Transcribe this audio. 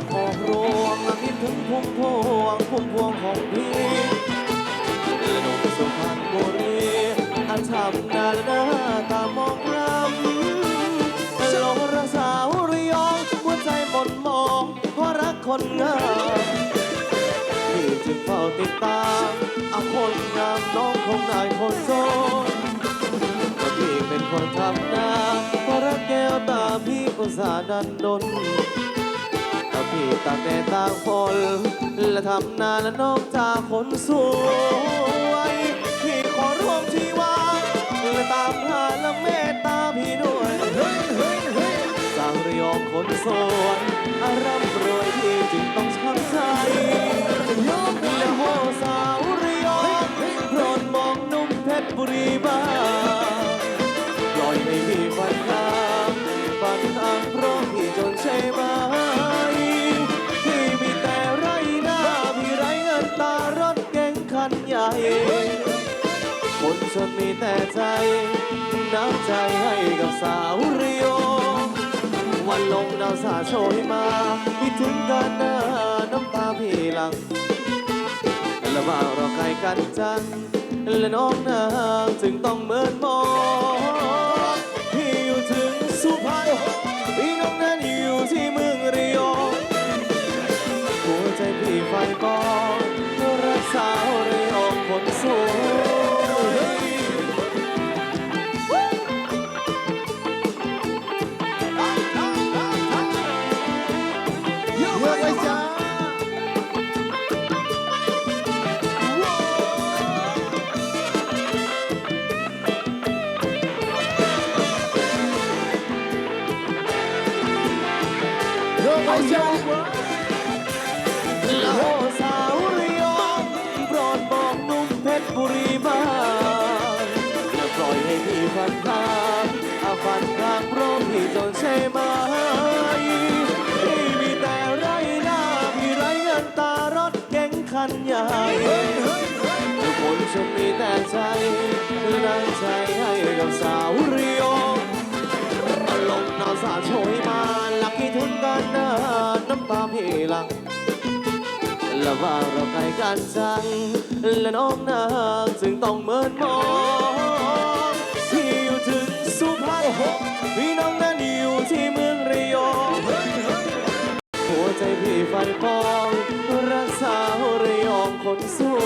รวงคิดถึงพุ่มพวงพุ่มพวงของพี่และนมสุพรรณบุรีอันทำนาหน้าตามองรำหลงรักสาวระยองหัวใจหมดมองเพราะรักคนงามพี่จึงเฝ้าติดตามอาคนงามน้องคงนายคนโซนแต่พี่เป็นคนทำนาเพราะรักแก้วตาพี่อุตส่าห์ดันดน แต่พี่ตากแดดตากฝนและทำนาและน้องจากคนสวยพี่ขอร่วมชีวาและตามหาและเมตตาพี่ด้วยสาวระยองคนสวยอาร่ำรวยที่จึงต้องช้ำใจและโหสาวระยองโปรดมองนุ่มเพชรบุรีบ้า คันใหญ่ คนจนมีแต่ใจ น้ำใจให้กับสาวระยอวันลงดาวสาโชยมาคิดถึงกันหน้าน้ำตาพี่หลัง และว่าเราใครกันจัง และน้องนางจึงต้องเมินมอง เอะไปจ้าและโอสาวระยองโปรดบอกหนุ่มเพชรบุรีบ้างอย่าปล่อยให้พี่ฝันข้ามอาฝันข้ามราะพี่จนใช่ไหมพี่มีแต่ไรหน้าพี่ไรเงินตารถเก๋งคันใหญ่ทุกคนฉันมีแต่ใจน้ำใจให้กับสาวระยองอารมหนาวสาโชยมา น้ำตาพี่หลังและว่าเราใกล้กันจัง และน้องนางจึงต้องเมินมองที่อยู่ถึงสุพรรณพี่น้องนั้นอยู่ที่เมืองระยองหัวใจพี่ไฟองรักสาวระยองคนสว